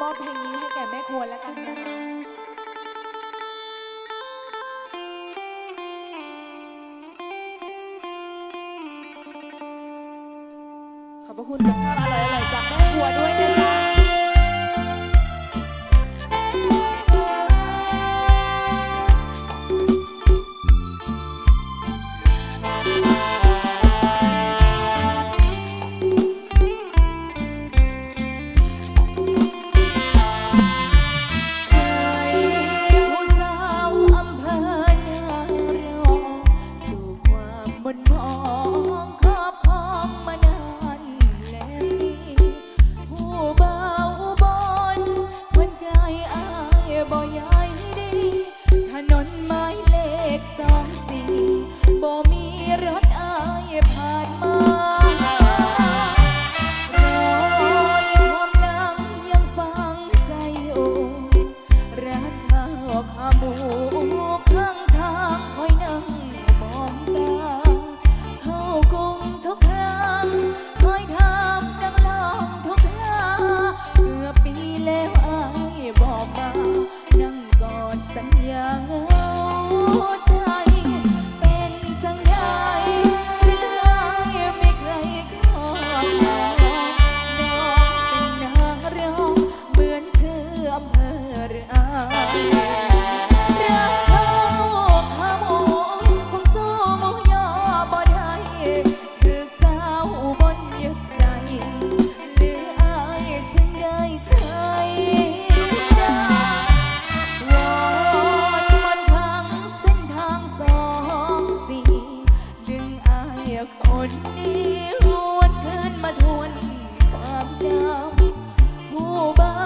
มอบเพลงนี้ให้แก่แม่ควรแล้วกันนะขอบพระคุณกับข้าวอร่อยๆจากแม่ครัวด้วยนะจ๊ะ So. อดนี้วนคืนมาทวนความจำผู้บ้า